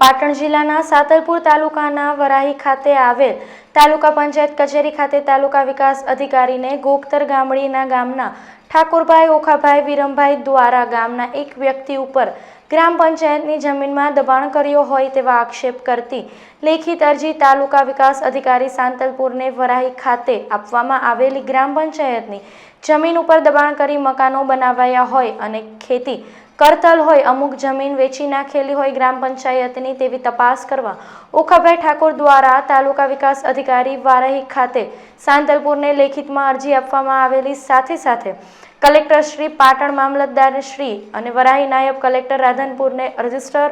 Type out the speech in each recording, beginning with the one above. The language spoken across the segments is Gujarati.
પાટણ જિલ્લાના સાતલપુર તાલુકાના વરાહી ખાતે આવેલ તાલુકા પંચાયત કચેરી ખાતે તાલુકા વિકાસ અધિકારીને ગોકતર ગામડીના ગામના ઠાકોરભાઈ, ઓખાભાઈ, વિરમભાઈ દ્વારા ગામના એક વ્યક્તિ ઉપર ગ્રામ પંચાયતની જમીનમાં દબાણ કર્યો હોય તેવા આક્ષેપ કરતી લેખિત અરજી તાલુકા વિકાસ અધિકારી સાંતલપુરને વરાહી ખાતે આપવામાં આવેલી ગ્રામ પંચાયતની જમીન ઉપર દબાણ કરી મકાનો બનાવાયા હોય અને ખેતી કરતલ હોય, અમુક જમીન વેચી નાખેલી હોય ગ્રામ પંચાયતની તેવી તપાસ કરવા ઓખાભાઈ ઠાકોર દ્વારા તાલુકા વિકાસ અધિકારી વારાહી ખાતે સાંતલપુરને લેખિતમાં અરજી આપવામાં આવેલી સાથે સાથે કલેક્ટર શ્રી પાટણ મામલતદાર શ્રી અને વરાહી નાયબ કલેક્ટર રાધનપુરને રજિસ્ટર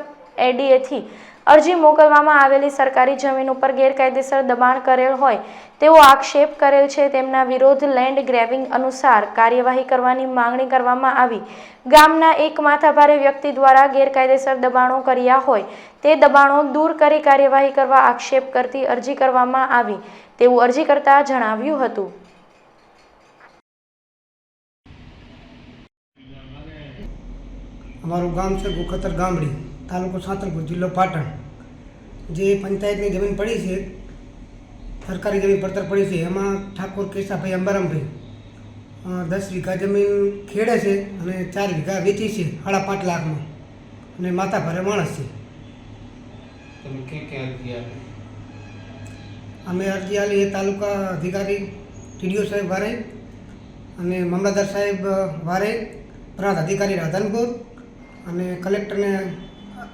એડીએથી અરજી મોકલવામાં આવેલી સરકારી જમીન ઉપર ગેરકાયદેસર દબાણ કરેલ હોય તેવો આક્ષેપ કરેલ છે. તેમના વિરોધ લેન્ડ ગ્રેવિંગ અનુસાર કાર્યવાહી કરવાની માંગણી કરવામાં આવી. ગામના એક માથાભારે વ્યક્તિ દ્વારા ગેરકાયદેસર દબાણો કર્યા હોય તે દબાણો દૂર કરી કાર્યવાહી કરવા આક્ષેપ કરતી અરજી કરવામાં આવી. તેવું અરજી કરતા જણાવ્યું હતું. અમારું ગામ છે ગોખતર ગામડી તાલુકો સાંતલપુર જિલ્લો પાટણ. જે પંચાયતની જમીન પડી છે સરકારી જમીન પડતર પડી છે એમાં ઠાકોર કેશાભાઈ અંબારામભાઈ દસ વીઘા જમીન ખેડે છે અને ચાર વીઘા વેચી છે સાડા પાંચ લાખમાં. અને માતા ભારે માણસ છે. અમે અરજી આલી એ તાલુકા અધિકારી ટીડીઓ સાહેબ વારે અને મામલતદાર સાહેબ વારે પ્રાંત અધિકારી રાધનપુર અને કલેક્ટરને